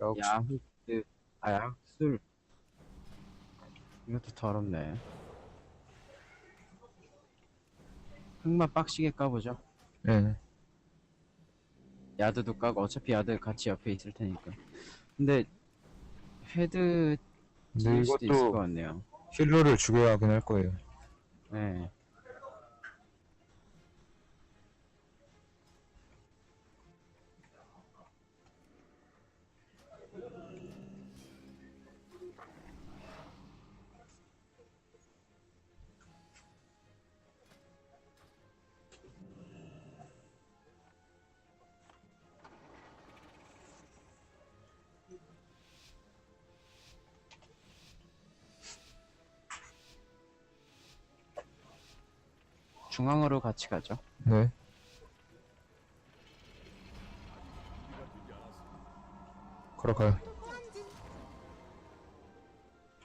역시 야흑, 아, 야흑술. 이것도 더럽네. 흑마 빡시게 까보죠. 예. 야드도 까고, 어차피 야드 같이 옆에 있을 테니까. 근데, 헤드, 질 수도 있을 것 이것도 같네요. 힐러를 죽여야 하긴 할 거예요. 네. 중앙으로 같이 가죠. 네. 걸어가요.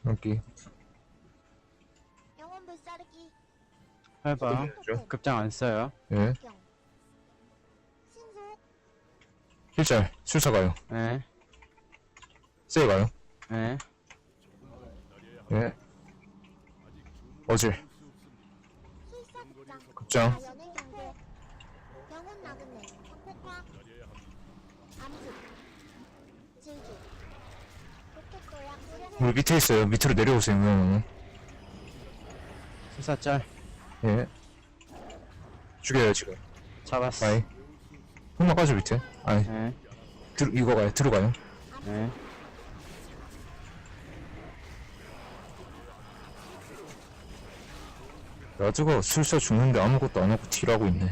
여기. 영혼 불사르기 해봐. 죠 급장 안 써요. 예. 경 신속 힐잘. 술사 가요. 예, 세이 가요. 예. 예. 어질. 술사 극장 급장. 자연의 경계 영혼 나그네 폭파 암수 질주 로켓 도약 우리 밑에 있어요. 밑으로 내려오세요. 그러면은. 수사짤. 예. 죽여요, 지금. 잡았어. 아이. 흑마 가죠, 밑에. 아이. 예, 들, 이거 가요. 들어가요. 예. 라즈가 술사 죽는데 아무것도 안 하고 딜하고 있네.